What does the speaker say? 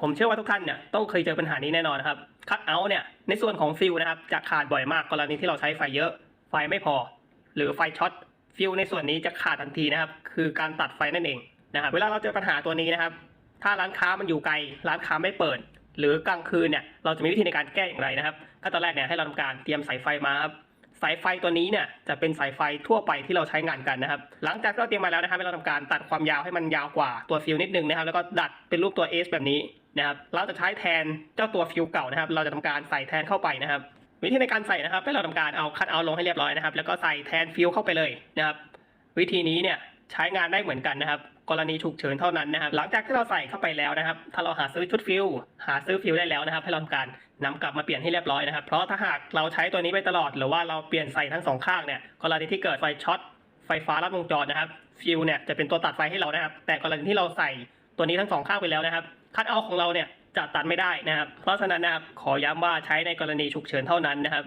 ผมเชื่อว่าทุกท่านเนี่ยต้องเคยเจอปัญหานี้แน่นอนครับคัดเอาท์เนี่ยในส่วนของฟิลนะครับจะขาดบ่อยมากกรณีที่เราใช้ไฟเยอะ ไฟไม่พอ หรือไฟช็อตฟิลในส่วนนี้จะขาดทันทีนะครับคือการตัดไฟนั่นเองนะครับเวลาเราเจอปัญหาตัวนี้นะครับ ถ้าร้านค้ามันอยู่ไกล ร้านค้าไม่เปิด หรือกลางคืนเนี่ยเราจะมีวิธีในการแก้อย่างไรนะครับขั้นตอนแรกเนี่ยให้เราทำการเตรียมสายไฟมาครับ สายไฟตัวนี้เนี่ยจะเป็นสายไฟทั่วไปที่เราใช้งานกันนะครับหลังจากที่เราเตรียมมาแล้วนะครับให้เราทำการตัดความยาวให้มันยาวกว่าตัวฟิวนิดนึงนะครับ แล้วก็ดัดเป็นรูปตัว S แบบนี้นะครับเราจะใช้แทนเจ้าตัวฟิวเก่านะครับ เราจะทำการใส่แทนเข้าไปนะครับวิธีในการใส่นะครับให้เราทำการเอาคัดเอาลงให้เรียบร้อยนะครับ แล้วก็ใส่แทนฟิวเข้าไปเลยนะครับ วิธีนี้เนี่ย ใช้งานได้เหมือนกันนะครับ กรณีฉุกเฉินเท่านั้นนะครับ หลังจากที่เราใส่เข้าไปแล้วนะครับ ถ้าเราหาซื้อชุดฟิวหาซื้อฟิวได้แล้วนะครับ ให้เราทำการนำกลับมาเปลี่ยนให้เรียบร้อยนะครับ เพราะถ้าหากเราใช้ตัวนี้ไปตลอด หรือว่าเราเปลี่ยนใส่ทั้งสองข้างเนี่ย กรณีที่เกิดไฟช็อตไฟฟ้าลัดวงจรนะครับ ฟิวเนี่ยจะเป็นตัวตัดไฟให้เรานะครับ แต่กรณีที่เราใส่ตัวนี้ทั้งสองข้างไปแล้วนะครับ คัดเอาของเราเนี่ยจะตัดไม่ได้นะครับ เพราะฉะนั้นนะครับขอย้ำว่าใช้ในกรณีฉุกเฉินเท่านั้นนะครับ